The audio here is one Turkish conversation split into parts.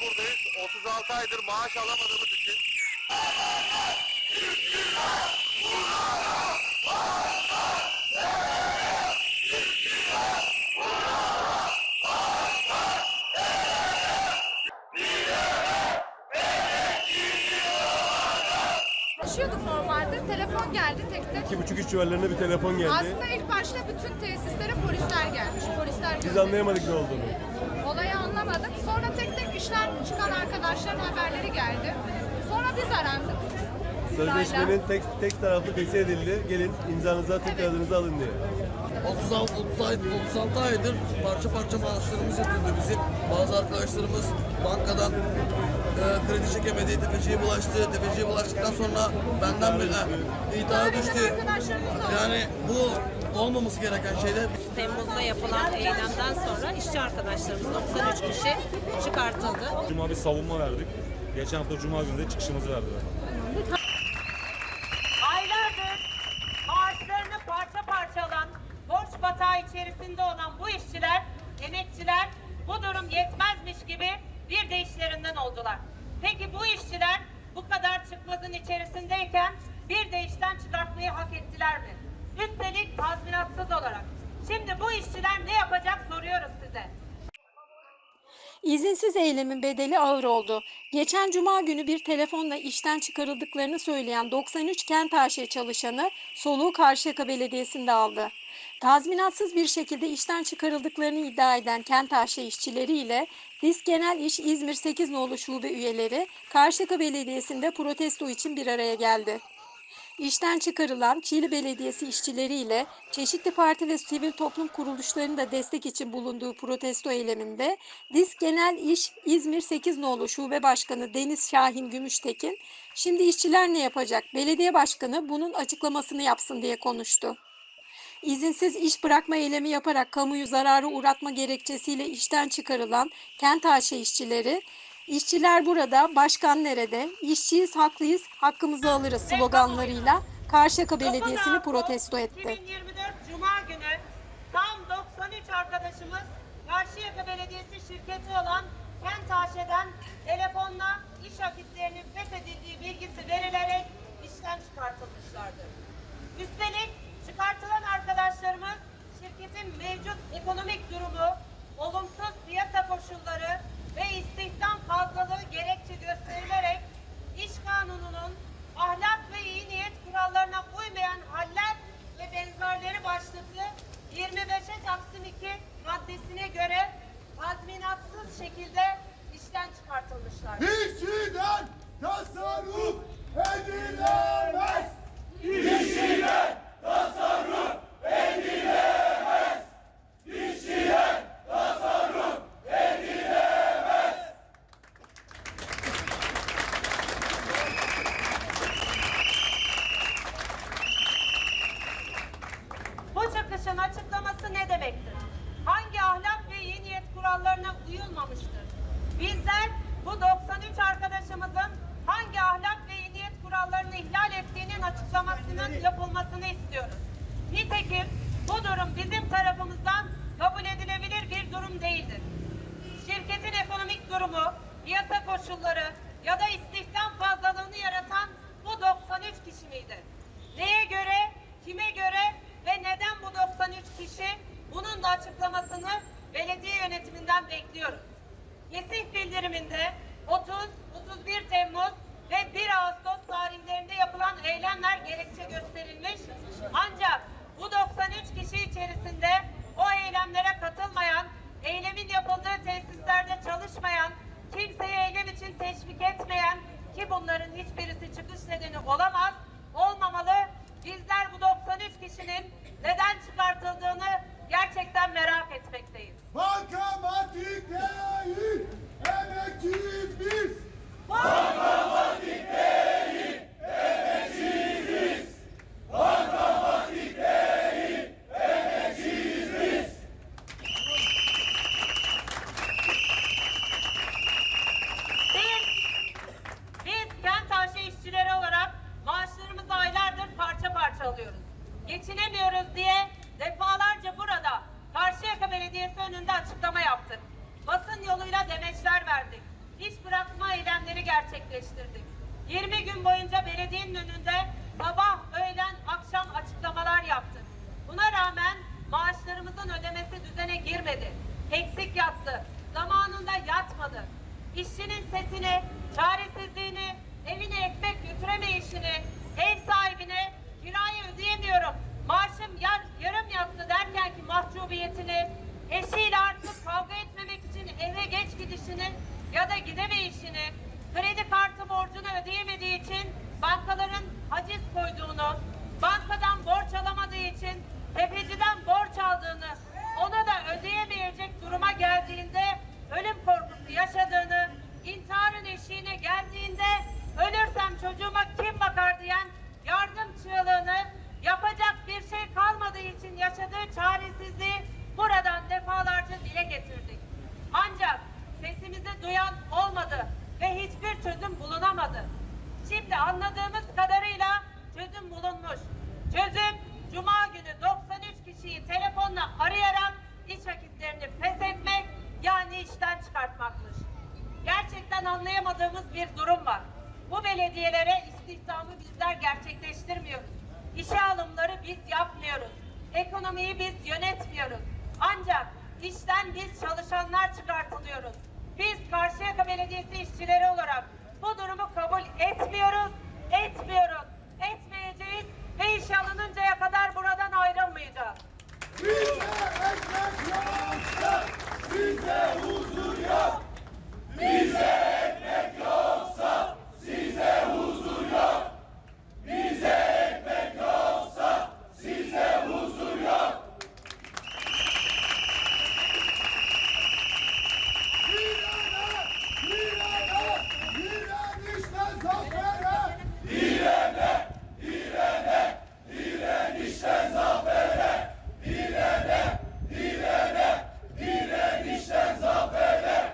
buradayız. 36 aydır maaş alamadığımız için. Çalışıyorduk normalde. Telefon geldi tek tek. İki buçuk üç civarlarında bir telefon geldi. Aslında ilk başta bütün tesislere polisler gelmiş. Polisler Biz gönderilmiş. anlayamadık ne olduğunu. Olayı anlamadık. Sonra tek tek işten çıkan arkadaşların haberleri geldi. Sonra biz arandık. Sözleşmenin tek tek taraflı fesih edildi. Gelin imzanızı tek adınızı alın diye. 36, 30 ay, 36 aydır parça parça maaşlarımız yatırdı bizim. Bazı arkadaşlarımız bankadan e, kredi çekemedi, tefeciye bulaştı. Tefeciye bulaştıktan sonra benden bile iddia Harici düştü. Yani bu olmaması gereken şeyler. Temmuz'da yapılan eylemden sonra işçi arkadaşlarımız 93 kişi çıkartıldı. Cuma bir savunma verdik. Geçen hafta Cuma günü de çıkışımızı verdiler. Aylardır maaşlarını parça parça alan, borç batağı içerisinde olan bu işçiler, emekçiler bu durum yetmezmiş gibi bir de işlerinden oldular. Peki bu işçiler bu kadar çıkmazın içerisindeyken bir de işten çıkartmayı hak ettiler mi? Üstelik tazminatsız olarak. Şimdi bu işçiler ne yapacak soruyoruz size. İzinsiz eylemin bedeli ağır oldu. Geçen cuma günü bir telefonla işten çıkarıldıklarını söyleyen 93 kent AŞ çalışanı soluğu Karşıyaka Belediyesi'nde aldı. Tazminatsız bir şekilde işten çıkarıldıklarını iddia eden kent AŞ işçileri ile Disk Genel İş İzmir 8 nolu şube üyeleri Karşıyaka Belediyesi'nde protesto için bir araya geldi. İşten çıkarılan Çiğli Belediyesi işçileriyle çeşitli parti ve sivil toplum kuruluşlarının da destek için bulunduğu protesto eyleminde Disk Genel İş İzmir 8 nolu Şube Başkanı Deniz Şahin Gümüştekin, şimdi işçiler ne yapacak? Belediye Başkanı bunun açıklamasını yapsın diye konuştu. İzinsiz iş bırakma eylemi yaparak kamuyu zararı uğratma gerekçesiyle işten çıkarılan kent AŞ işçileri, işçiler burada, başkan nerede, işçiyiz, haklıyız, hakkımızı alırız sloganlarıyla Karşıyaka Belediyesi'ni protesto etti. 2024 Cuma günü tam 93 arkadaşımız Karşıyaka Belediyesi şirketi olan Kent AŞ'den telefonla iş akitlerinin feshedildiği bilgisi verilerek işten çıkartılmışlardır. Üstelik çıkartılan arkadaşlarımız şirketin mevcut ekonomik durumu, olumsuz piyasa koşulları ve istihdam fazlalığı gerekçe gösterilerek iş kanununun ahlak ve iyi niyet kurallarına uymayan haller ve benzerleri başlıklı 25'e taksim 2 maddesine göre tazminatsız şekilde işten çıkartılmışlar. İşçiden tasarruf edilemez. İşçiden tasarruf edilemez. İşçiden tasarruf edilemez. Bu çıkışın açıklaması ne demektir? Hangi ahlak ve iyi niyet kurallarına uyulmamıştır? Bizler bu 93 arkadaşımızın hangi ahlak ve iyi niyet kurallarını ihlal ettiğinin açıklamasının yapılmasını istiyoruz. Nitekim bu durum bizim tarafımızdan kabul edilebilir bir durum değildir. Şirketin ekonomik durumu, piyasa koşulları ya da istihdam fazlalığını yaratan bu 93 kişi miydi? Neye göre, kime göre ve neden bu 93 kişi? Bunun da açıklamasını belediye yönetiminden bekliyoruz. Kesih bildiriminde 30, 31 Temmuz ve 1 Ağustos tarihlerinde yapılan eylemler gerekçe gösterilmiş. Ancak bu 93 kişi içerisinde o eylemlere katılmayan, eylemin yapıldığı tesislerde çalışmayan, kimseyi eylem için teşvik etmeyen ki bunların hiçbirisi çıkış nedeni olamaz, olmamalı. Bizler bu 93 kişinin neden çıkartıldığını gerçekten merak etmekteyiz. Bankamatik değil, emekçiyiz biz. Biz, biz kent taşı işçileri olarak maaşlarımızı aylardır parça parça alıyoruz. Geçinemiyoruz diye defalarca burada Demeçler verdik. iş bırakma eylemleri gerçekleştirdik. 20 gün boyunca belediyenin önünde sabah, öğlen, akşam açıklamalar yaptık. Buna rağmen maaşlarımızın ödemesi düzene girmedi. Eksik yattı. Zamanında yatmadı. İşçinin sesini, çaresizliğini, evine ekmek götüremeyişini, ev sahibine kirayı ödeyemiyorum, maaşım yar, yarım yattı derken ki mahcubiyetini, eşiyle artık kavga için eve geç gidişini ya da gidemeyişini, kredi kartı borcunu ödeyemediği için bankaların haciz koyduğunu, çıkartmakmış. Gerçekten anlayamadığımız bir durum var. Bu belediyelere istihdamı bizler gerçekleştirmiyoruz. İşe alımları biz yapmıyoruz. Ekonomiyi biz yönetmiyoruz. Ancak işten biz çalışanlar çıkartılıyoruz. Biz Karşıyaka Belediyesi işçileri olarak bu durumu kabul etmiyoruz, etmiyoruz, etmeyeceğiz ve işe alınıncaya kadar buradan ayrılmayacağız. Bize ekmek yoksa bize huzur yok. Bize ekmek yoksa size huzur yok. Bize ekmek yoksa size huzur yok. Direne, direne, direnişten zafere. Direne, direne, direnişten zafere. Direne, direne, direnişten zafere.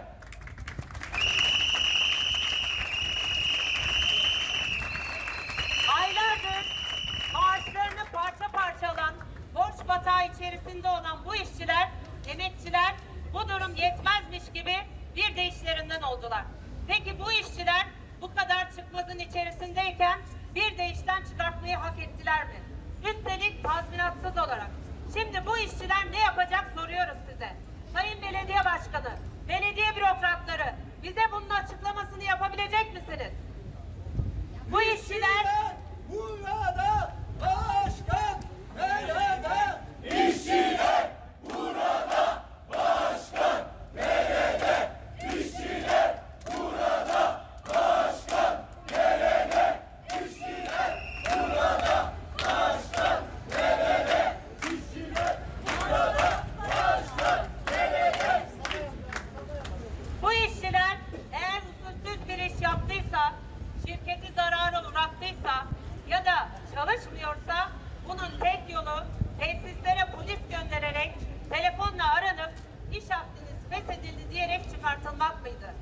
Aylardır maaşlarını parça parça alan, borç batağı içerisinde olan bu işçiler, emekçiler bu durum yetmezmiş gibi bir de işlerinden oldular. Peki bu işçiler bu kadar çıkmazın içerisindeyken bir de işten çıkartmayı hak ettiler mi? Üstelik tazminatsız olarak. Şimdi bu işçiler ne yapacak soruyoruz size. Sayın Belediye Başkanı, belediye bürokratları bize bunun açıklamasını yapabilecek misiniz? Bu işçiler burada başkan nerede? İşçiler burada başkan nerede? İşçiler burada başkan nerede? İşçiler burada başkan nerede? İşçiler burada başkan nerede? Bu işçiler eğer usulsüz bir iş yaptıysa, şirketi zarara uğrattıysa ya da çalışmıyorsa bunun tek yolu tesislere polis göndererek telefonla aranıp iş hakkınız feshedildi diyerek çıkartılmak mıydı?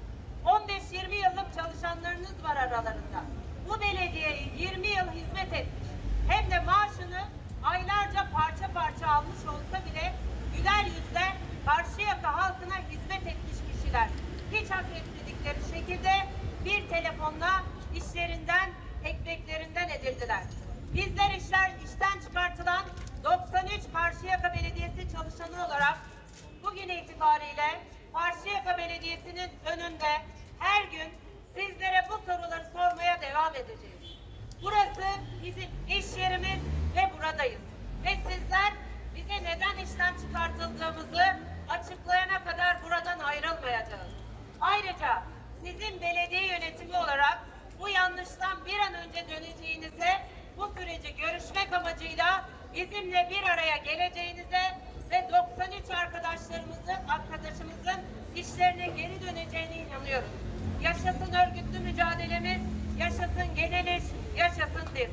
15-20 yıllık çalışanlarınız var aralarında. Bu belediyeye 20 yıl hizmet etmiş. Hem de maaşını aylarca parça parça almış olsa bile güler yüzle Karşıyaka halkına hizmet etmiş kişiler. Hiç hak etmedikleri şekilde bir telefonla işlerinden, ekmeklerinden edildiler. Bizler işler işten çıkartılan 93 Karşıyaka Belediyesi çalışanı olarak bugün itibariyle Karşıyaka Belediyesi'nin önünde her gün sizlere bu soruları sormaya devam edeceğiz. Burası bizim iş yerimiz ve buradayız. Ve sizler bize neden işten çıkartıldığımızı açıklayana kadar buradan ayrılmayacağız. Ayrıca sizin belediye yönetimi olarak bu yanlıştan bir an önce döneceğinize, bu süreci görüşmek amacıyla bizimle bir araya geleceğinize ve 93 arkadaşlarımızın, arkadaşımızın işlerine geri döneceğine inanıyoruz. Yaşasın örgütlü mücadelemiz, yaşasın genel iş, yaşasın biz.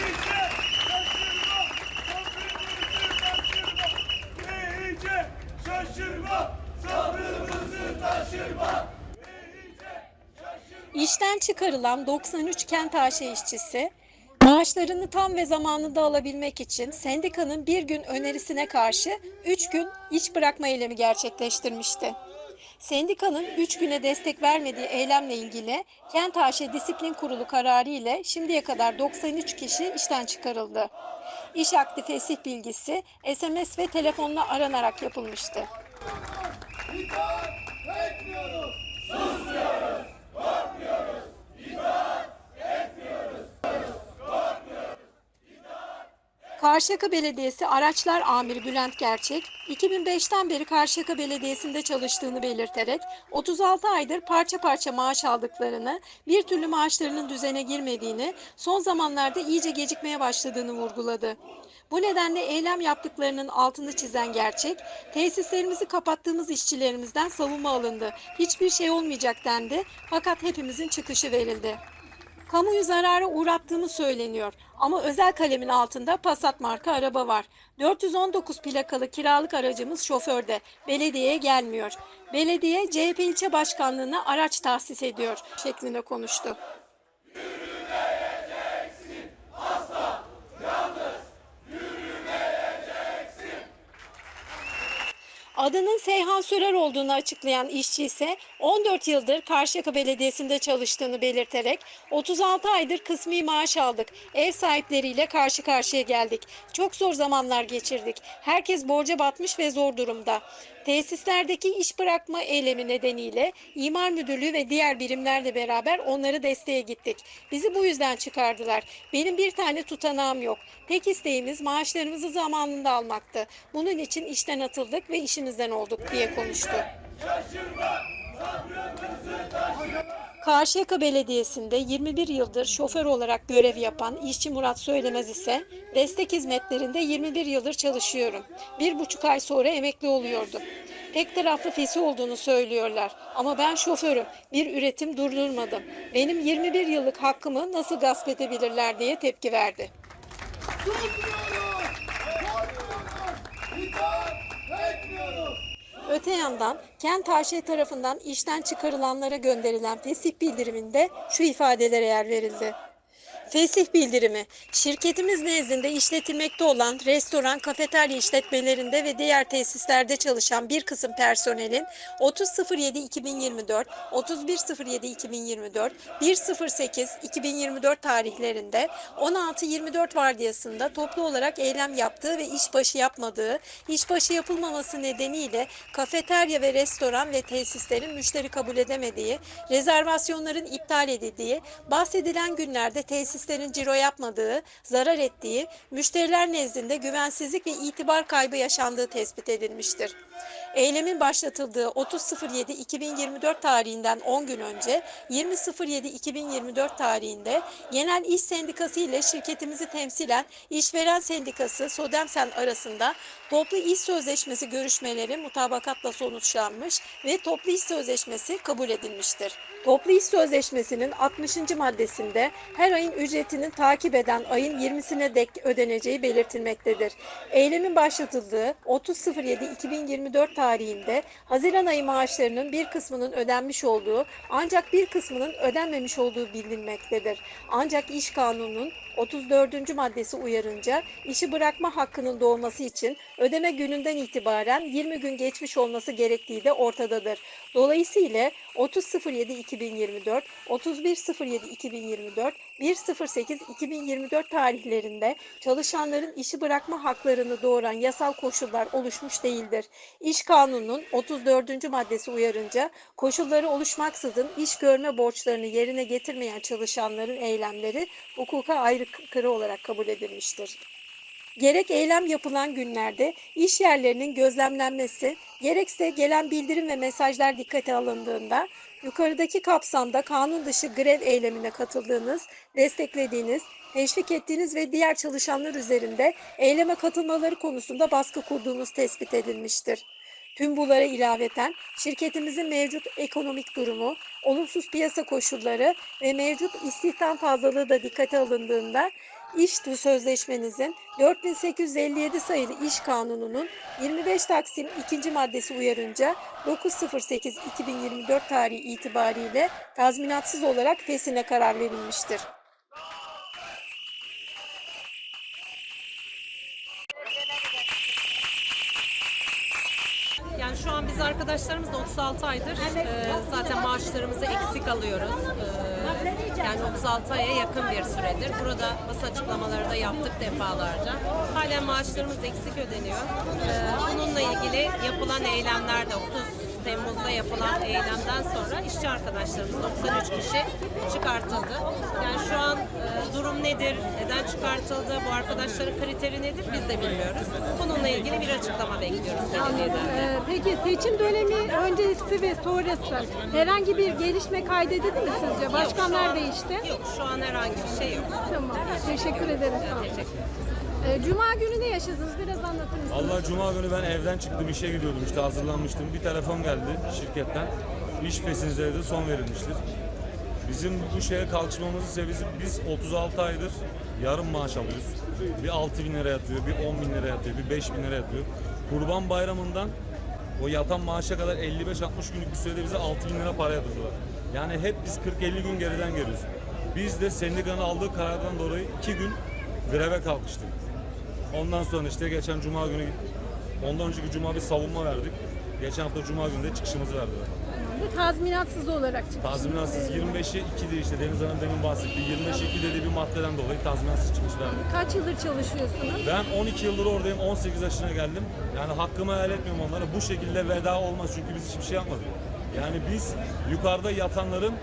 İyice şaşırma, sabrımızı taşırma. İyice şaşırma, sabrımızı taşırma. İyice şaşırma. İşten çıkarılan 93 kent AŞ işçisi maaşlarını tam ve zamanında alabilmek için sendikanın bir gün önerisine karşı 3 gün iş bırakma eylemi gerçekleştirmişti. Sendikanın 3 güne destek vermediği eylemle ilgili Kent AŞ Disiplin Kurulu kararı ile şimdiye kadar 93 kişi işten çıkarıldı. İş akti fesih bilgisi SMS ve telefonla aranarak yapılmıştı. İtaat etmiyoruz. Karşıyaka Belediyesi Araçlar Amiri Bülent Gerçek, 2005'ten beri Karşıyaka Belediyesi'nde çalıştığını belirterek 36 aydır parça parça maaş aldıklarını, bir türlü maaşlarının düzene girmediğini, son zamanlarda iyice gecikmeye başladığını vurguladı. Bu nedenle eylem yaptıklarının altını çizen Gerçek, tesislerimizi kapattığımız işçilerimizden savunma alındı. Hiçbir şey olmayacak dendi fakat hepimizin çıkışı verildi. Kamuyu zarara uğrattığımı söyleniyor ama özel kalemin altında Passat marka araba var. 419 plakalı kiralık aracımız şoförde. Belediyeye gelmiyor. Belediye CHP ilçe başkanlığına araç tahsis ediyor şeklinde konuştu. Adının Seyhan Sürer olduğunu açıklayan işçi ise 14 yıldır Karşıyaka Belediyesi'nde çalıştığını belirterek 36 aydır kısmi maaş aldık. Ev sahipleriyle karşı karşıya geldik. Çok zor zamanlar geçirdik. Herkes borca batmış ve zor durumda. Tesislerdeki iş bırakma eylemi nedeniyle imar müdürlüğü ve diğer birimlerle beraber onları desteğe gittik. Bizi bu yüzden çıkardılar. Benim bir tane tutanağım yok. Tek isteğimiz maaşlarımızı zamanında almaktı. Bunun için işten atıldık ve işimizden olduk diye konuştu. Karşıyaka Belediyesi'nde 21 yıldır şoför olarak görev yapan işçi Murat Söylemez ise destek hizmetlerinde 21 yıldır çalışıyorum. Bir buçuk ay sonra emekli oluyordum. Tek taraflı fesi olduğunu söylüyorlar ama ben şoförüm. Bir üretim durdurmadım. Benim 21 yıllık hakkımı nasıl gasp edebilirler diye tepki verdi. Susmuyoruz. Öte yandan Kent AŞ tarafından işten çıkarılanlara gönderilen fesih bildiriminde şu ifadelere yer verildi. Fesih bildirimi, şirketimiz nezdinde işletilmekte olan restoran, kafeterya işletmelerinde ve diğer tesislerde çalışan bir kısım personelin 30.07.2024, 31.07.2024, 1.08.2024 tarihlerinde 16-24 vardiyasında toplu olarak eylem yaptığı ve işbaşı yapmadığı, işbaşı yapılmaması nedeniyle kafeterya ve restoran ve tesislerin müşteri kabul edemediği, rezervasyonların iptal edildiği, bahsedilen günlerde tesislerin ciro yapmadığı, zarar ettiği, müşteriler nezdinde güvensizlik ve itibar kaybı yaşandığı tespit edilmiştir. Eylemin başlatıldığı 30.07.2024 tarihinden 10 gün önce 20.07.2024 tarihinde Genel İş Sendikası ile şirketimizi temsilen İşveren Sendikası Sodemsen arasında toplu iş sözleşmesi görüşmeleri mutabakatla sonuçlanmış ve toplu iş sözleşmesi kabul edilmiştir. Toplu iş sözleşmesinin 60. maddesinde her ayın ücretinin takip eden ayın 20'sine dek ödeneceği belirtilmektedir. Eylemin başlatıldığı 30.07.2024 tarihinde Haziran ayı maaşlarının bir kısmının ödenmiş olduğu ancak bir kısmının ödenmemiş olduğu bilinmektedir. Ancak iş kanununun 34. maddesi uyarınca işi bırakma hakkının doğması için ödeme gününden itibaren 20 gün geçmiş olması gerektiği de ortadadır. Dolayısıyla 30.07.2024, 31.07.2024, 1.08.2024 tarihlerinde çalışanların işi bırakma haklarını doğuran yasal koşullar oluşmuş değildir. İş Kanunu'nun 34. maddesi uyarınca koşulları oluşmaksızın iş görme borçlarını yerine getirmeyen çalışanların eylemleri hukuka aykırı olarak kabul edilmiştir. Gerek eylem yapılan günlerde iş yerlerinin gözlemlenmesi, gerekse gelen bildirim ve mesajlar dikkate alındığında yukarıdaki kapsamda kanun dışı grev eylemine katıldığınız, desteklediğiniz, teşvik ettiğiniz ve diğer çalışanlar üzerinde eyleme katılmaları konusunda baskı kurduğunuz tespit edilmiştir. Tüm bunlara ilaveten şirketimizin mevcut ekonomik durumu, olumsuz piyasa koşulları ve mevcut istihdam fazlalığı da dikkate alındığında İş sözleşmenizin 4857 sayılı İş Kanunu'nun 25 Taksim 2. maddesi uyarınca 9.08.2024 tarihi itibariyle tazminatsız olarak fesine karar verilmiştir. Yani şu an bize Biz arkadaşlarımız da 36 aydır e, zaten maaşlarımızı eksik alıyoruz. E, yani 36 aya yakın bir süredir. Burada basın açıklamaları da yaptık defalarca. Halen maaşlarımız eksik ödeniyor. E, bununla ilgili yapılan eylemlerde 30 Temmuz'da yapılan eylemden sonra işçi arkadaşlarımız 93 kişi çıkartıldı. Yani şu an e, durum nedir, neden çıkartıldı, bu arkadaşların kriteri nedir biz de bilmiyoruz. Bununla ilgili bir açıklama bekliyoruz belediyeden. Ee, Peki seçim dönemi öncesi ve sonrası herhangi bir gelişme kaydedildi mi sizce? Başkanlar değişti. Yok şu an herhangi bir şey yok. Tamam. Teşekkür ederim. Teşekkür Ee, Cuma günü ne yaşadınız? Biraz anlatır mısınız? Allah cuma günü ben evden çıktım işe gidiyordum işte hazırlanmıştım. Bir telefon geldi şirketten. İş fesinize de son verilmiştir. Bizim bu şeye kalkışmamızın sebebi biz 36 aydır yarım maaş alıyoruz. Bir 6 bin lira yatıyor, bir 10 bin lira yatıyor, bir 5 bin lira yatıyor. Kurban bayramından o yatan maaşa kadar 55-60 günlük bir sürede bize 6 bin lira para yatırdılar. Yani hep biz 40-50 gün geriden geliyoruz. Biz de sendikanın aldığı karardan dolayı 2 gün greve kalkıştık. Ondan sonra işte geçen cuma günü ondan önceki cuma bir savunma verdik. Geçen hafta cuma günü de çıkışımızı verdiler. Bu tazminatsız olarak çıktı. Tazminatsız 25'e 2 diye işte Deniz Hanım demin bahsetti. 25'e 2 dediği bir maddeden dolayı tazminatsız verdik. Kaç yıldır çalışıyorsunuz? Ben 12 yıldır oradayım. 18 yaşına geldim. Yani hakkımı helal etmiyorum onlara. Bu şekilde veda olmaz çünkü biz hiçbir şey yapmadık. Yani biz yukarıda yatanların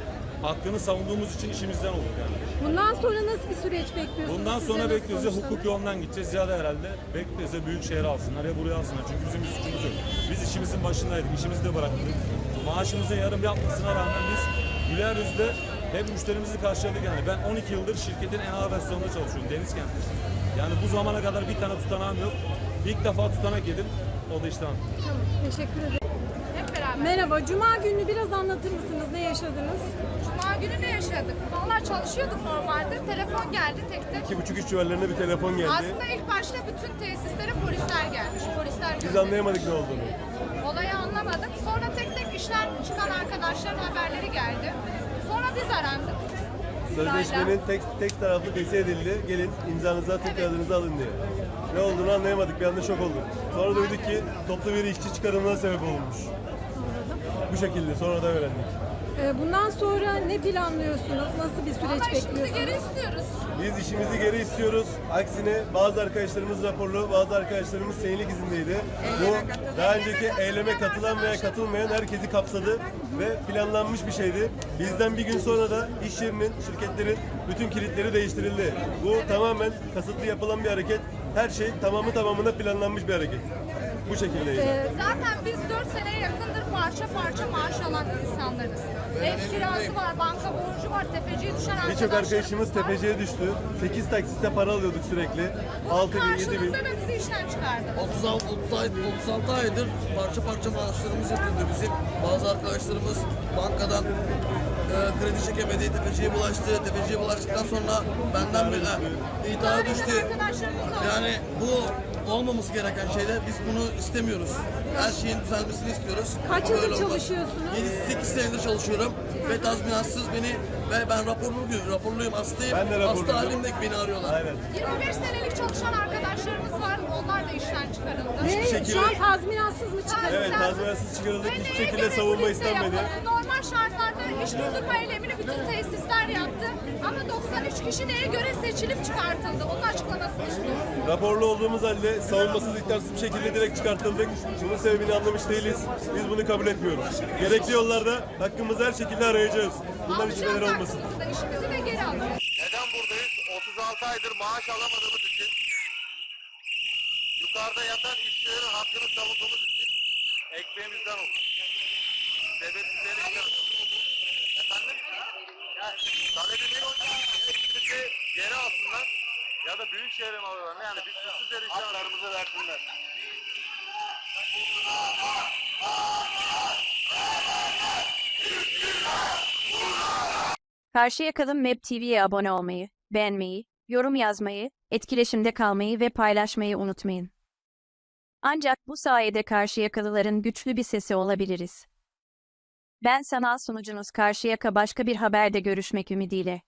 hakkını savunduğumuz için işimizden olduk yani. Bundan sonra nasıl bir süreç bekliyorsunuz? Bundan sonra nasıl bekliyoruz ya sonuçlanır? hukuk yolundan gideceğiz ya da herhalde bekliyoruz ya büyük şehre alsınlar ya buraya alsınlar. Çünkü bizim bir suçumuz yok. Biz işimizin başındaydık, işimizi de bıraktık. Maaşımızın yarım yapmasına rağmen biz güler yüzle hep müşterimizi karşıladık yani. Ben 12 yıldır şirketin en ağır versiyonunda çalışıyorum Deniz Kent'te. Yani bu zamana kadar bir tane tutanağım yok. İlk defa tutanak yedim. O da işte Tamam, teşekkür ederim. Hep beraber. Merhaba, Cuma günü biraz anlatır mısınız? Ne yaşadınız? Cuma günü ne yaşadık? Vallahi çalışıyorduk normalde. Telefon geldi tek tek. İki buçuk üç civarlarında bir telefon geldi. Aslında ilk başta bütün tesislere polisler gelmiş. Polisler Biz anlayamadık ne olduğunu. Olayı anlamadık. İşten çıkan arkadaşların haberleri geldi. Sonra biz arandık. Sözleşmenin tek, tek taraflı fesih edildi. Gelin imzanızı atın, Evet. kağıdınızı alın diye. Ne olduğunu anlayamadık. Bir anda şok olduk. Sonra duyduk ki toplu bir işçi çıkarımına sebep olmuş. Bu şekilde sonra da öğrendik. Ee, Bundan sonra ne planlıyorsunuz? Nasıl bir süreç Ama bekliyorsunuz? geri istiyoruz. Biz işimizi geri istiyoruz. Aksine bazı arkadaşlarımız raporlu, bazı arkadaşlarımız senelik izindeydi. Bu daha önceki eyleme katılan veya katılmayan herkesi kapsadı ve planlanmış bir şeydi. Bizden bir gün sonra da iş yerinin, şirketlerin bütün kilitleri değiştirildi. Bu tamamen kasıtlı yapılan bir hareket. Her şey tamamı tamamına planlanmış bir hareket. Bu şekildeydi. Ee, Zaten biz 4 seneye yakındır parça parça maaş alan insanlarız. Ev kirası var, banka borcu var, tefeciye düşen Birçok arkadaşlarımız arkadaşımız var. tepeciye düştü. 8 taksitte para alıyorduk sürekli. Bunun 6 bin, 7 bin. karşılığında da bizi işten çıkardı. 36, 36, 36 aydır parça parça maaşlarımız yatırdı bizim. Bazı arkadaşlarımız bankadan e, kredi çekemedi, tefeciye bulaştı. Tefeciye bulaştıktan sonra benden bir e, iddia düştü. Arkadaşlarımız oldu. Yani bu olmaması gereken şeyler. Biz bunu istemiyoruz. Her şeyin düzelmesini istiyoruz. Kaç yıldır çalışıyorsunuz? 8 senedir çalışıyorum ve tazminatsız beni ve ben raporluyum, raporluyum hastayım. Ben de raporluyum. Hasta halimde beni arıyorlar. Aynen. 25 senelik çalışan arkadaşlarımız var. Onlar da işten çıkarıldı. Ve şekilde- şu an tazminatsız mı çıkarıldı? Evet, tazminatsız çıkarıldık. Hiçbir şekilde savunma polise istenmedi. yapıldı? Normal şartlarda iş durdurma eylemini bütün tesisler yaptı. Ama 93 kişi neye göre seçilip çıkartıldı? Onun açıklamasını istiyoruz. Raporlu olduğumuz halde savunmasız iddiasız bir şekilde direkt çıkartıldık. Bunun sebebini anlamış değiliz. Biz bunu kabul etmiyoruz. Gerekli yollarda hakkımızı her şekilde arayacağız. Bundan Alacağız şüpheler olmasın. hakkımızı da, işimizi de geri alacağız. Neden buradayız? 36 aydır maaş alamadığımız için, yukarıda yatan işçilerin hakkını savunduğumuz için ekmeğimizden oldu. Sebepsizlerin Efendim? Yani talebimiz o ya işimizi geri alsınlar ya da büyük şehre mi alıyorlar? Yani biz suçsuz yere haklarımızı versinler. Karşıyaka'nın Map TV'ye abone olmayı, beğenmeyi, yorum yazmayı, etkileşimde kalmayı ve paylaşmayı unutmayın. Ancak bu sayede Karşıyakalıların güçlü bir sesi olabiliriz. Ben sanal sunucunuz Karşıyaka başka bir haberde görüşmek ümidiyle.